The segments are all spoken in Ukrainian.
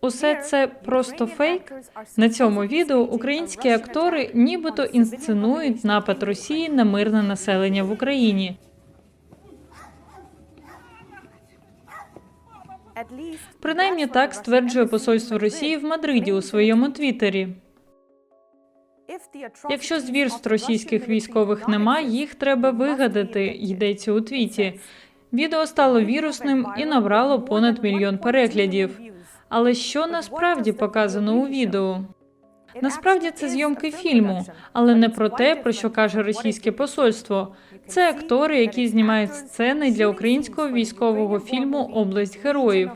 Усе це просто фейк. На цьому відео українські актори нібито інсценують напад Росії на мирне населення в Україні. Принаймні так стверджує посольство Росії в Мадриді у своєму твіттері. Якщо звірств російських військових нема, їх треба вигадати, йдеться у твіті. Відео стало вірусним і набрало понад мільйон переглядів. Але що насправді показано у відео? Насправді це зйомки фільму, але не про те, про що каже російське посольство. Це актори, які знімають сцени для українського військового фільму Область героїв.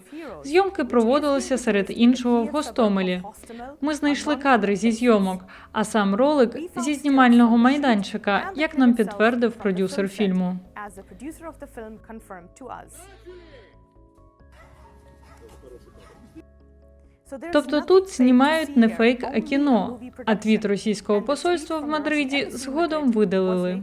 Зйомки проводилися серед іншого в Гостомелі. Ми знайшли кадри зі зйомок, а сам ролик зі знімального майданчика, як нам підтвердив продюсер фільму. Тобто тут знімають не фейк, а кіно. А твіт російського посольства в Мадриді згодом видалили.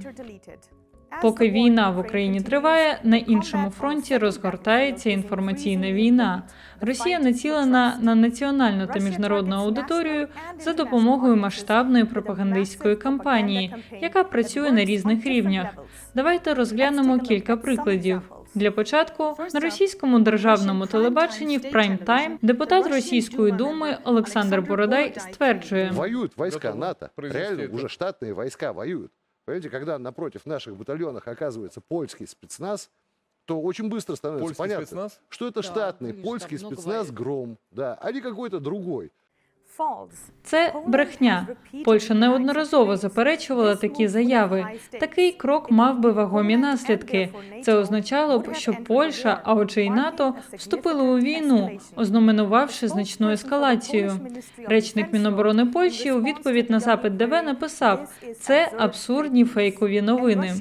Поки війна в Україні триває, на іншому фронті розгортається інформаційна війна. Росія націлена на національну та міжнародну аудиторію за допомогою масштабної пропагандистської кампанії, яка працює на різних рівнях. Давайте розглянемо кілька прикладів. Для початку на російському державному телебаченні в прайм-тайм депутат російської думи Олександр Бородай стверджує, Воюют войска НАТО. Реально это. уже штатные войска воюют. Понимаете, когда напротив наших батальонов оказывается польский спецназ, то очень быстро становится Польский понятно, спецназ? что это штатный конечно, польский там много спецназ военных. «Гром», да, а не какой-то другой. Це брехня. Польща неодноразово заперечувала такі заяви. Такий крок мав би вагомі наслідки. Це означало б, що Польща, а отже й НАТО, вступили у війну, ознаменувавши значну ескалацію. Речник Міноборони Польщі у відповідь на запит ДВ написав: це абсурдні фейкові новини.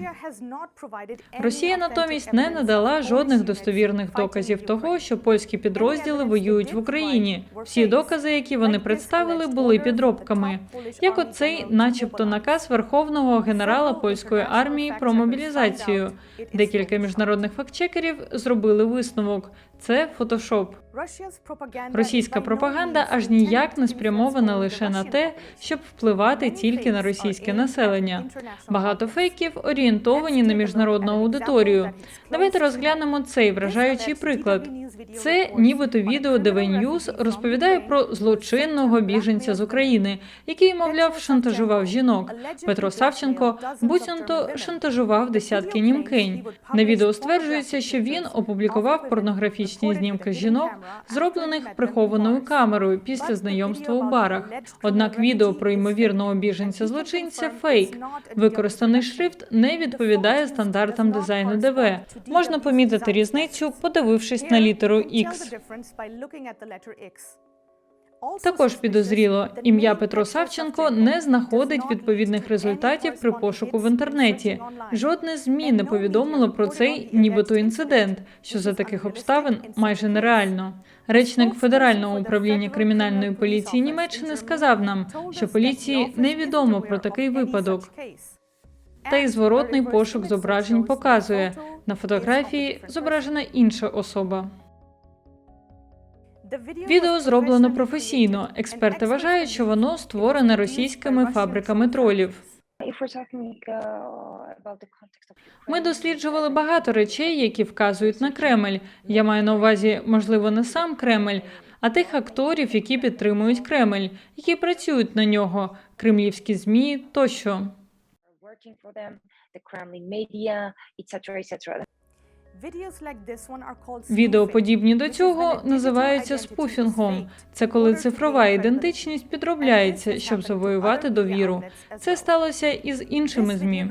Росія натомість не надала жодних достовірних доказів того, що польські підрозділи воюють в Україні. Всі докази, які вони представили, були підробками. Як оцей, начебто, наказ верховного генерала польської армії про мобілізацію. Декілька міжнародних фактчекерів зробили висновок: це фотошоп. Російська пропаганда аж ніяк не спрямована лише на те, щоб впливати тільки на російське населення. Багато фейків орієнтовані на міжнародну аудиторію. Давайте розглянемо цей вражаючий приклад. Це нібито відео ДВ News розповідає про злочинного біженця з України, який, мовляв, шантажував жінок. Петро Савченко буцімто шантажував десятки німкень. На відео стверджується, що він опублікував порнографічні знімки жінок, зроблених прихованою камерою після знайомства у барах. Однак відео про ймовірного біженця злочинця фейк. Використаний шрифт не відповідає стандартам дизайну ДВ. Можна помітити різницю, подивившись на літеру X. Також підозріло, ім'я Петро Савченко не знаходить відповідних результатів при пошуку в інтернеті. Жодне змі не повідомило про цей нібито інцидент, що за таких обставин майже нереально. Речник федерального управління кримінальної поліції Німеччини сказав нам, що поліції невідомо про такий випадок. Та й зворотний пошук зображень показує на фотографії зображена інша особа. Відео зроблено професійно. Експерти вважають, що воно створене російськими фабриками тролів. Ми досліджували багато речей, які вказують на Кремль. Я маю на увазі, можливо, не сам Кремль, а тих акторів, які підтримують Кремль, які працюють на нього, кремлівські змі тощо. Відео, подібні до цього, називаються спуфінгом. Це коли цифрова ідентичність підробляється, щоб завоювати довіру. Це сталося і з іншими змі.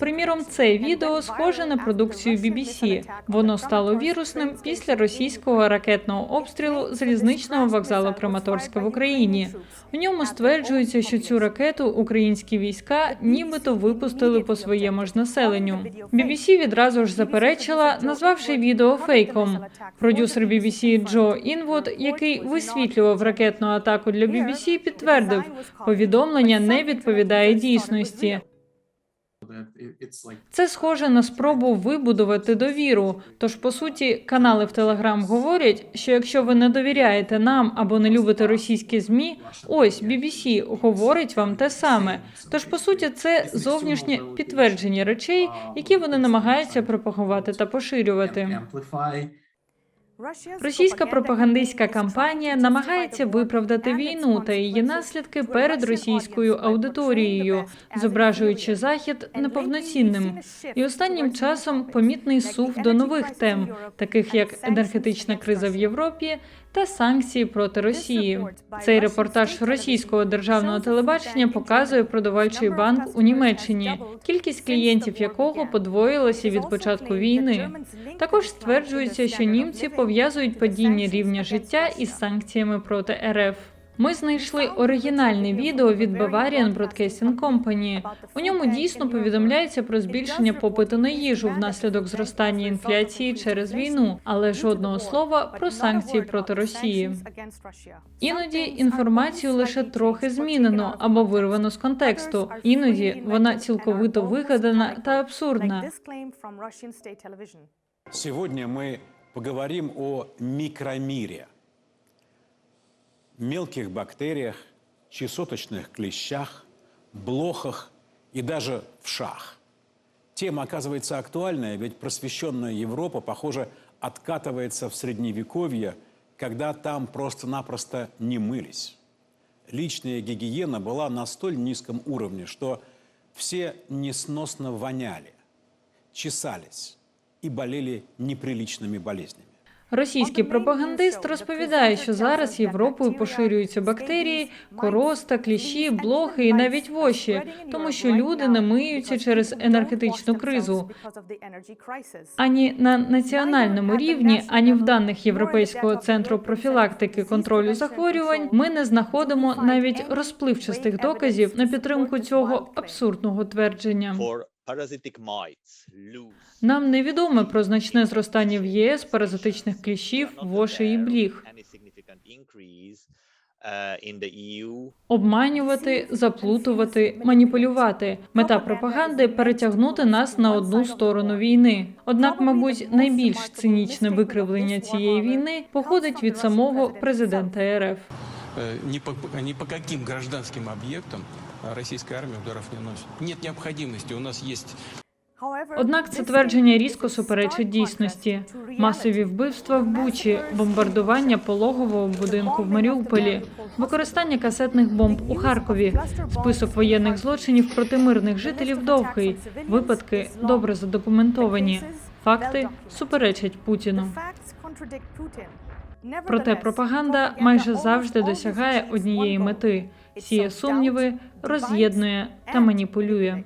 Приміром, це відео схоже на продукцію BBC. Воно стало вірусним після російського ракетного обстрілу залізничного вокзалу Краматорська в Україні. В ньому стверджується, що цю ракету українські війська нібито випустили по своєму ж населенню. BBC відразу ж заперечила, назвавши відео фейком. Продюсер BBC Джо Інвуд, який висвітлював ракетну атаку для BBC, підтвердив, повідомлення не відповідає дійсності. Це схоже на спробу вибудувати довіру. Тож, по суті, канали в Телеграм говорять, що якщо ви не довіряєте нам або не любите російські змі, ось BBC говорить вам те саме. Тож, по суті, це зовнішнє підтвердження речей, які вони намагаються пропагувати та поширювати. Російська пропагандистська кампанія намагається виправдати війну та її наслідки перед російською аудиторією, зображуючи захід неповноцінним. І останнім часом помітний сув до нових тем, таких як енергетична криза в Європі та санкції проти Росії. Цей репортаж російського державного телебачення показує продавальчий банк у Німеччині, кількість клієнтів якого подвоїлася від початку війни. Також стверджується, що німці пов'язують падіння рівня життя із санкціями проти РФ. Ми знайшли оригінальне відео від Bavarian Broadcasting Company. У ньому дійсно повідомляється про збільшення попиту на їжу внаслідок зростання інфляції через війну, але жодного слова про санкції проти Росії. Іноді інформацію лише трохи змінено або вирвано з контексту. Іноді вона цілковито вигадана та абсурдна. Сегодня мы поговорим о микромире. Мелких бактериях, чесоточных клещах, блохах и даже вшах. Тема оказывается актуальная, ведь просвещенная Европа, похоже, откатывается в средневековье, когда там просто-напросто не мылись. Личная гигиена была на столь низком уровне, что все несносно воняли, чесались и болели неприличными болезнями. Російський пропагандист розповідає, що зараз Європою поширюються бактерії, короста, кліщі, блохи і навіть воші, тому що люди не миються через енергетичну кризу. Ані на національному рівні, ані в даних Європейського центру профілактики контролю захворювань ми не знаходимо навіть розпливчастих доказів на підтримку цього абсурдного твердження. for parasitic mites, loose. Нам невідомо про значне зростання в ЄС паразитичних кліщів, Not вошей і aware of бліг. Any significant increase uh, in the EU Обманювати, заплутувати, маніпулювати. Мета пропаганди перетягнути нас на одну сторону війни. Однак, мабуть, найбільш цинічне викривлення цієї війни походить від самого президента РФ. Э, ни по, ни по каким гражданским объектам э, российская армия ударов не носит. Нет необходимости. У нас есть Однак це твердження різко суперечить дійсності. Масові вбивства в Бучі, бомбардування пологового будинку в Маріуполі, використання касетних бомб у Харкові, список воєнних злочинів проти мирних жителів довгий. Випадки добре задокументовані. Факти суперечать Путіну. Проте пропаганда майже завжди досягає однієї мети: сіє сумніви, роз'єднує та маніпулює.